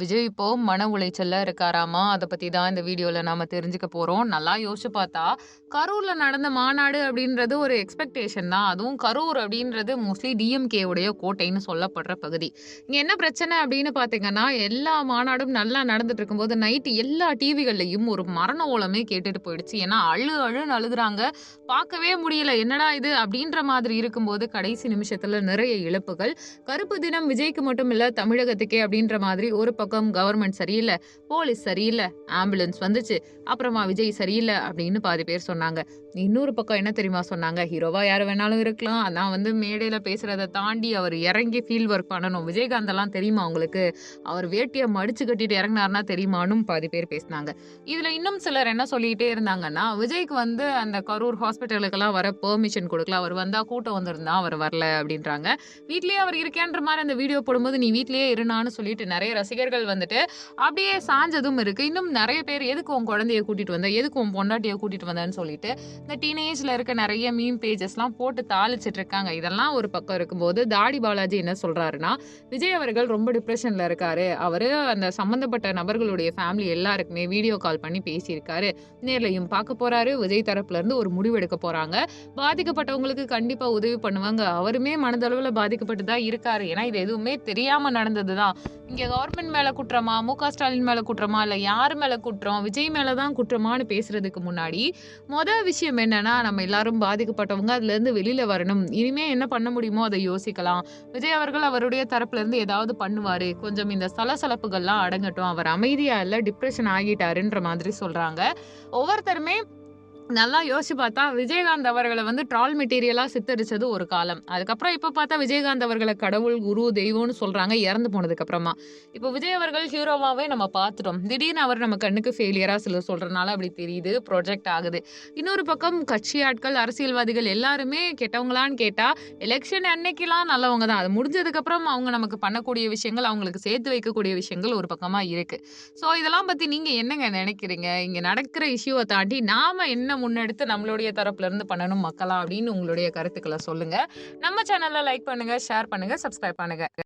விஜய் இப்போ மன உளைச்சல்ல இருக்காராமா? அதை பத்தி தான் இந்த வீடியோல நாம தெரிஞ்சுக்க போறோம். நல்லா யோசிச்சு பார்த்தா கரூர்ல நடந்த மாநாடு அப்படின்றது ஒரு எக்ஸ்பெக்டேஷன் தான். அதுவும் கரூர் அப்படின்றது மோஸ்ட்லி டிஎம்கே உடைய கோட்டைன்னு சொல்லப்படுற பகுதி. இங்க என்ன பிரச்சனை அப்படின்னு பாத்தீங்கன்னா எல்லா மாநாடும் நல்லா நடந்துட்டு இருக்கும்போது நைட்டு எல்லா டிவிகள்லையும் ஒரு மரண ஓலமே கேட்டுட்டு போயிடுச்சு. ஏன்னா அழு அழுன்னு அழுகுறாங்க பார்க்கவே முடியல. என்னடா இது? அப்படின்ற மாதிரி இருக்கும்போது கடைசி நிமிஷத்துல நிறைய இழப்புகள். கருப்பு தினம் விஜய்க்கு மட்டும் இல்ல தமிழகத்துக்கே அப்படின்ற மாதிரி ஒரு பக்கம் கவர்மெண்ட் சரியில்லை போலீஸ் சரியில்லை ஆம்புலன்ஸ் வந்துச்சு அப்புறமா விஜய் சரியில்லை அப்படின்னு பாதி பேர் சொன்னாங்க. இன்னொரு பக்கம் என்ன தெரியுமா சொன்னாங்க? ஹீரோவா யார் வேணாலும் இருக்கலாம். அதான் வந்து மேடையில் பேசுறத தாண்டி அவர் இறங்கி ஃபீல்ட் ஒர்க் பண்ணணும். விஜயகாந்த் எல்லாம் தெரியுமா உங்களுக்கு? அவர் வேட்டியை மடிச்சு கட்டிட்டு இறங்கினார்னா தெரியுமானும் பாதி பேர் பேசினாங்க. இதுல இன்னும் சிலர் என்ன சொல்லிட்டே இருந்தாங்கன்னா விஜய்க்கு வந்து அந்த கரூர் ஹாஸ்பிட்டலுக்கெல்லாம் வர பெர்மிஷன் கொடுக்கல. அவர் வந்தா கூட்டம் வந்திருந்தா அவர் வரல அப்படின்றாங்க. வீட்லயே அவர் இருக்கேன்ற மாதிரி அந்த வீடியோ போடும்போது நீ வீட்லயே இருந்தான்னு சொல்லிட்டு நிறைய ரசிகர்கள் வந்துட்டு அப்படியே சாஞ்சதும் இருக்கு. இன்னும் நிறைய பேர் எதுக்கு உன் குழந்தைய கூட்டிட்டு வந்த? எதுக்கு உன் பொண்டாட்டிய கூட்டிட்டு வந்தேன்னு சொல்லிட்டு இந்த டீனேஜ்ல இருக்க நிறைய மீம் பேஜஸ்லாம் போட்டு தாளிச்சிட்டு இருக்காங்க. இதெல்லாம் ஒரு பக்கம் இருக்கும்போது தாடி பாலாஜி என்ன சொல்றாருன்னா விஜய் அவர்கள் ரொம்ப டிப்ரெஷன்ல இருக்காரு. அவரு அந்த சம்பந்தப்பட்ட நபர்களுடைய ஃபேமிலி எல்லாருக்குமே வீடியோ கால் பண்ணி பேசியிருக்காரு. நேர்லையும் பார்க்க போறாரு. விஜய் தரப்புல இருந்து ஒரு முடிவு எடுக்க போறாங்க. பாதிக்கப்பட்டவங்களுக்கு கண்டிப்பா உதவி பண்ணுவாங்க. அவருமே மனதளவுல பாதிக்கப்பட்டு தான் இருக்காரு. ஏன்னா இது எதுவுமே தெரியாம நடந்ததுதான். இங்க கவர்மெண்ட் மேல குற்றமா மு க ஸ்டாலின் மேல குற்றமா இல்ல யார் மேல குற்றம் விஜய் மேலே தான் குற்றமான்னு பேசுறதுக்கு முன்னாடி மொதல் விஷயம் என்னன்னா நம்ம எல்லாரும் பாதிக்கப்பட்டவங்க அதுல இருந்து வெளியில வரணும். இனிமே என்ன பண்ண முடியுமோ அதை யோசிக்கலாம். விஜய் அவர்கள் அவருடைய தரப்புல இருந்து ஏதாவது பண்ணுவாரு. கொஞ்சம் இந்த சலசலப்புகள்லாம் அடங்கட்டும். அவர் அமைதியா இல்ல டிப்ரெஷன் ஆகிட்டாருன்ற மாதிரி சொல்றாங்க. ஒவ்வொருத்தருமே நல்லா யோசிச்சு பார்த்தா விஜயகாந்த் அவர்களை வந்து ட்ரால் மெட்டீரியலாக சித்தரித்தது ஒரு காலம். அதுக்கப்புறம் இப்போ பார்த்தா விஜயகாந்த் அவர்களை கடவுள் குரு தெய்வம்னு சொல்கிறாங்க இறந்து போனதுக்கப்புறமா இப்போ விஜய் அவர்கள் ஹீரோவாகவே நம்ம பார்த்துட்டோம். திடீர்னு அவர் நம்ம கண்ணுக்கு ஃபெயிலியராக சில சொல்கிறனால அப்படி தெரியுது ப்ரொஜெக்ட் ஆகுது. இன்னொரு பக்கம் கட்சி ஆட்கள் அரசியல்வாதிகள் எல்லாருமே கெட்டவங்களான்னு கேட்டால் எலெக்ஷன் அன்னைக்கெல்லாம் நல்லவங்க தான். அது முடிஞ்சதுக்கப்புறம் அவங்க நமக்கு பண்ணக்கூடிய விஷயங்கள் அவங்களுக்கு சேர்த்து வைக்கக்கூடிய விஷயங்கள் ஒரு பக்கமாக இருக்குது ஸோ இதெல்லாம் பற்றி நீங்கள் என்னங்க நினைக்கிறீங்க? இங்கே நடக்கிற இஷ்யூவை தாண்டி நாம் என்ன முன்னெடுத்து நம்மளுடைய தரப்புல இருந்து பண்ணணும் மக்களா அப்படின்னு உங்களுடைய கருத்துக்களை சொல்லுங்க. நம்ம சேனலை லைக் பண்ணுங்க ஷேர் பண்ணுங்க சப்ஸ்கிரைப் பண்ணுங்க.